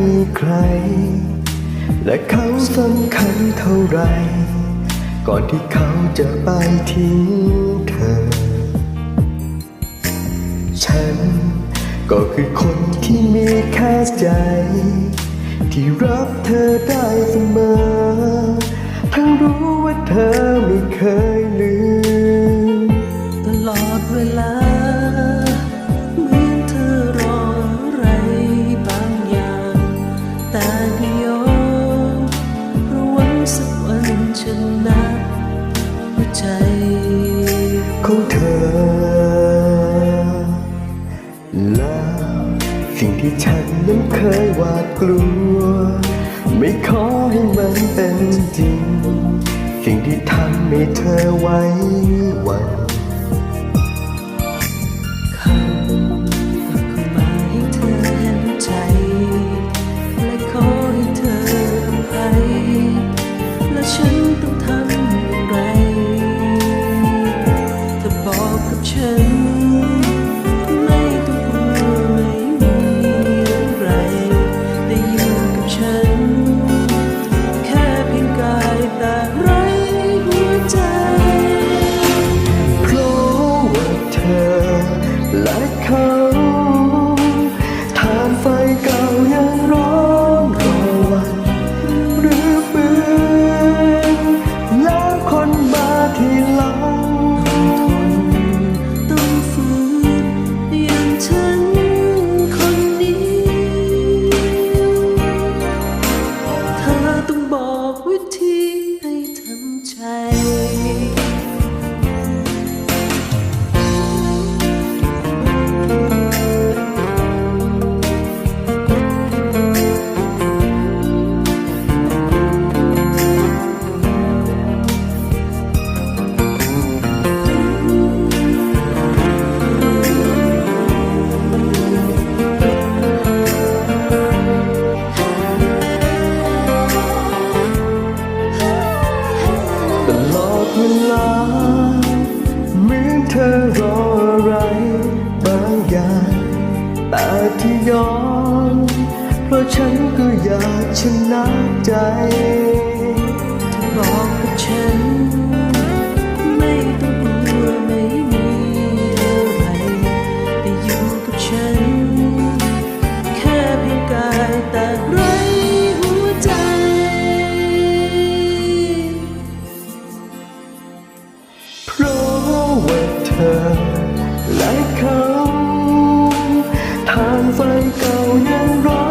มีใคร และเขาสำคัญเท่าไร ก่อนที่เขาจะไปทิ้งเธอ ฉันก็คือคนที่มีแค่ใจ ที่รับเธอได้เสมอ ทั้งรู้ว่าเธอไม่เคยลืม ของเธอ แล้วสิ่งที่ฉันนั้นเคยหวาดกลัว ไม่ขอให้มันเป็นจริง สิ่งที่ทำให้เธอไว้วัน เวลาเหมือนเธอรออะไรบางอย่างแต่ที่ยอมเพราะฉันก็อยากชนะใจ ทานไฟเก่ายังร้อ